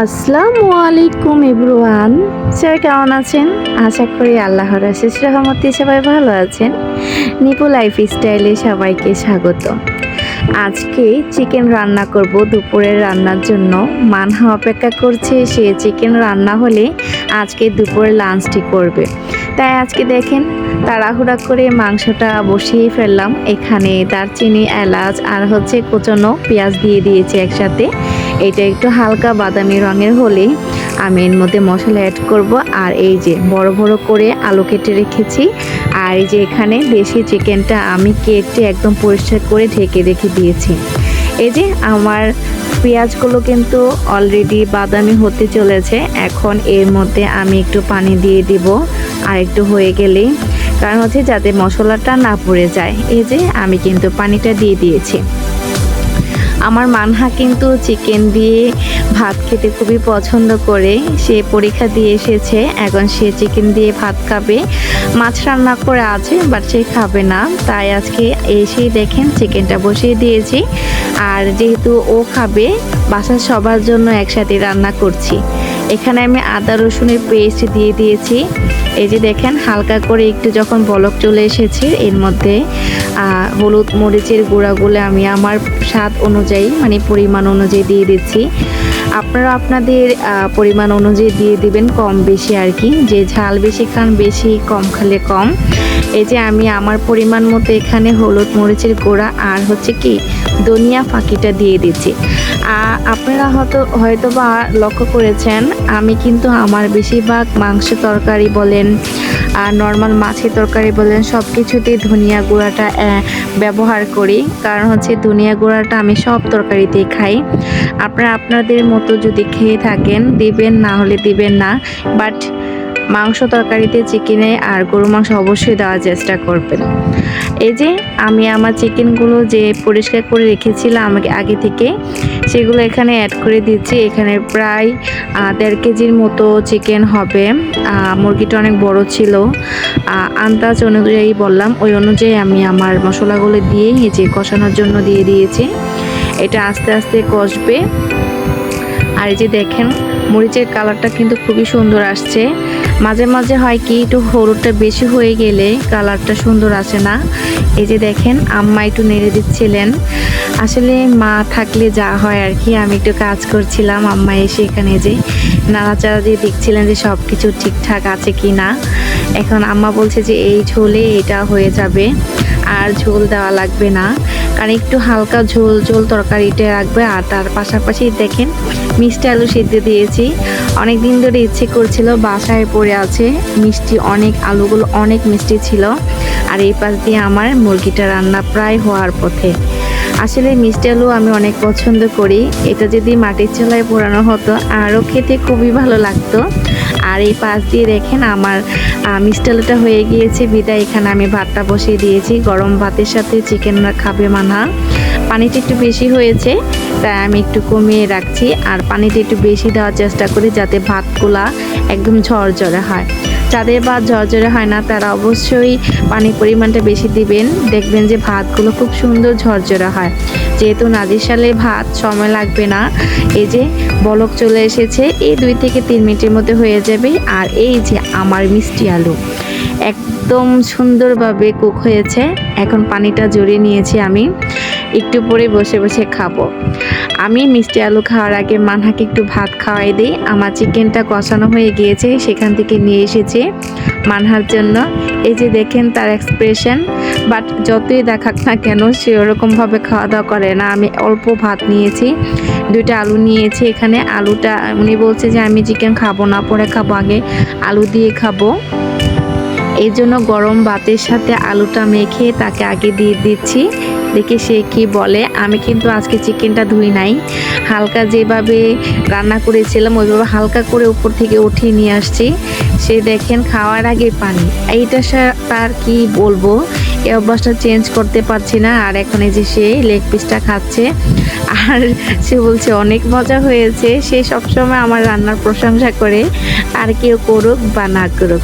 আসসালামু আলাইকুম everyone. Sir কেমন আছেন? আশা করি আল্লাহর আশিস রহমতে সবাই ভালো আছেন। নিপু লাইফ স্টাইলে সবাইকে স্বাগত। আজকে চিকেন রান্না করব দুপুরের রান্নার জন্য। মানহা অপেক্ষা করছে, সে চিকেন রান্না হলে আজকে দুপুরের লাঞ্চটি করবে। তাই আজকে দেখেন, তাড়াহুড়া করে মাংসটা বসিয়ে ফেললাম। এখানে দারচিনি, এলাচ আর হচ্ছে কোচানো পেঁয়াজ দিয়ে দিয়েছি একসাথে। এটা একটু হালকা বাদামি রঙের হলে আমি এর মধ্যে মশলা অ্যাড করব। আর এই যে বড় বড় করে আলু কেটে রেখেছি। আর এই যে এখানে দেশি চিকেনটা আমি কেটে একদম পরিষ্কার করে ঢেকে রেখে দিয়েছি। এই যে আমার পেঁয়াজগুলো কিন্তু অলরেডি বাদামি হতে চলেছে। এখন এর মধ্যে আমি একটু পানি দিয়ে দিব। আর একটু হয়ে গেলেই কারণ হচ্ছে যাতে মশলাটা না পড়ে যায়। এই যে আমি কিন্তু পানিটা দিয়ে দিয়েছি। আমার মানহা কিন্তু চিকেন দিয়ে ভাত খেতে খুবই পছন্দ করে। সে পরীক্ষা দিয়ে এসেছে, এখন সে চিকেন দিয়ে ভাত খাবে। মাছ রান্না করে আছে বাট সে খাবে না। তাই আজকে এসেই দেখেন চিকেনটা বসিয়ে দিয়েছি। আর যেহেতু ও খাবে, বাসার সবার জন্য একসাথে রান্না করছি। এখানে আমি আদা রসুনের পেস্ট দিয়ে দিয়েছি। এই যে দেখেন, হালকা করে একটু যখন বলক চলে এসেছে, এর মধ্যে হলুদ মরিচের গুঁড়াগুলো আমি আমার স্বাদ অনুযায়ী মানে পরিমাণ অনুযায়ী দিয়ে দিচ্ছি। আপনারা আপনাদের পরিমাণ অনুযায়ী দিয়ে দিবেন কম বেশি আর কি। যে ঝাল বেশি খান, বেশি কম খালে কম। এই যে আমি আমার পরিমাণ মতো এখানে হলুদ মরিচের গুঁড়া আর হচ্ছে কি ধনিয়া ফাঁকিটা দিয়ে দিচ্ছি। আপনারা হয়তো হয়তো বা লক্ষ্য করেছেন, আমি কিন্তু আমার বেশিরভাগ মাংস তরকারি বলেন, আর নর্মাল মাছের তরকারি বলেন সব কিছুতেই ধনিয়া গুঁড়াটা ব্যবহার করি। কারণ হচ্ছে ধনিয়া গুঁড়াটা আমি সব তরকারিতেই খাই। আপনারা, আপনাদের মতো যদি খেয়ে থাকেন, দিবেন না হলে দিবেন না। বাট মাংস তরকারিতে চিকেনে আর গরু মাংস অবশ্যই দেওয়ার চেষ্টা করবেন। এই যে আমি আমার চিকেনগুলো যে পরিষ্কার করে রেখেছিলাম আমাকে আগে থেকে, সেগুলো এখানে অ্যাড করে দিচ্ছি। এখানে প্রায় দেড় কেজির মতো চিকেন হবে। মুরগিটা অনেক বড় ছিল। আন্দাজ অনুযায়ী বললাম, ওই অনুযায়ী আমি আমার মশলাগুলো দিয়ে যে কষানোর জন্য দিয়ে দিয়েছি। এটা আস্তে আস্তে কষবে। আর এই যে দেখেন, মরিচের কালারটা কিন্তু খুবই সুন্দর আসছে। মাঝে মাঝে হয় কি, একটু হলুদটা বেশি হয়ে গেলে কালারটা সুন্দর আসে না। এই যে দেখেন, আম্মা একটু নেড়ে দিচ্ছিলেন। আসলে মা থাকলে যা হয় আর কি, আমি একটু কাজ করছিলাম, আম্মা এসে এখানে যে নাড়াচাড়া দিয়ে দেখছিলেন যে সব কিছু ঠিকঠাক আছে কি না এখন আম্মা বলছে যে, এই ঝোলে এটা হয়ে যাবে, আর ঝোল দেওয়া লাগবে না। কারণ একটু হালকা ঝোল ঝোল তরকারিটা রাখবে। আর তার পাশাপাশি দেখেন, মিষ্টি আলু সিদ্ধ দিয়েছি। অনেক দিন ধরে ইচ্ছে করছিল বাসায় পড়ে আছে। মিষ্টি অনেক, আলুগুলো অনেক মিষ্টি ছিল। আর এই পাশ দিয়ে আমার মুরগিটা রান্না প্রায় হওয়ার পথে। আসলে মিষ্টি আলু আমি অনেক পছন্দ করি। এটা যদি মাটির চুলায় পোড়ানো হতো, আরও খেতে খুবই ভালো লাগতো। আর এই পাশ দিয়ে দেখেন আমার মিস্টালটা হয়ে গিয়েছে। বিদায়, এখানে আমি ভাতটা বসিয়ে দিয়েছি। গরম ভাতের সাথে চিকেন খাবে মানা পানিটা একটু বেশি হয়েছে, তাই আমি একটু কমিয়ে রাখছি। আর পানিটা একটু বেশি দেওয়ার চেষ্টা করি যাতে ভাতগুলা একদম ঝরঝরে হয়। যাদের ভাত ঝরঝরে হয় না, তারা অবশ্যই পানির পরিমাণটা বেশি দিবেন। দেখবেন যে ভাতগুলো খুব সুন্দর ঝরঝরে হয়। যেহেতু নাজির সালে ভাত সময় লাগবে না, এই যে বলক চলে এসেছে, এই দুই থেকে তিন মিনিটের মধ্যে হয়ে যাবে। আর এই যে আমার মিষ্টি আলু একদম সুন্দরভাবে কুক হয়েছে। এখন পানিটা জড়িয়ে নিয়েছি আমি। একটু পরে বসে বসে খাব। আমি মিষ্টি আলু খাওয়ার আগে মানহাকে একটু ভাত খাওয়াই দিই। আমার চিকেনটা কষানো হয়ে গিয়েছে, সেখান থেকে নিয়ে এসেছি মানহার জন্য। এই যে দেখেন তার এক্সপ্রেশন বাট যতই দেখাক না কেন, সে ওরকমভাবে খাওয়া দাওয়া করে না। আমি অল্প ভাত নিয়েছি, দুইটা আলু নিয়েছি এখানে। আলুটা, উনি বলছে যে আমি চিকেন খাব না, পরে খাব আগে। আলু দিয়ে খাব। এই জন্য গরম ভাতের সাথে আলুটা মেখে তাকে আগে দিয়ে দিচ্ছি। দেখি সে কি বলে, আমি কিন্তু আজকে চিকেনটা ধুই নাই। হালকা যেভাবে রান্না করেছিলাম, ওইভাবে হালকা করে উপর থেকে উঠিয়ে নিয়ে আসছি। সে দেখেন খাওয়ার আগে পানি। এইটা তার কি বলব? এই অভ্যাসটা চেঞ্জ করতে পারছি না। আর এখন এই যে সে লেগ পিসটা খাচ্ছে। আর সে বলছে, অনেক মজা হয়েছে। সে সবসময় আমার রান্নার প্রশংসা করে। আর কেউ করুক বা না করুক।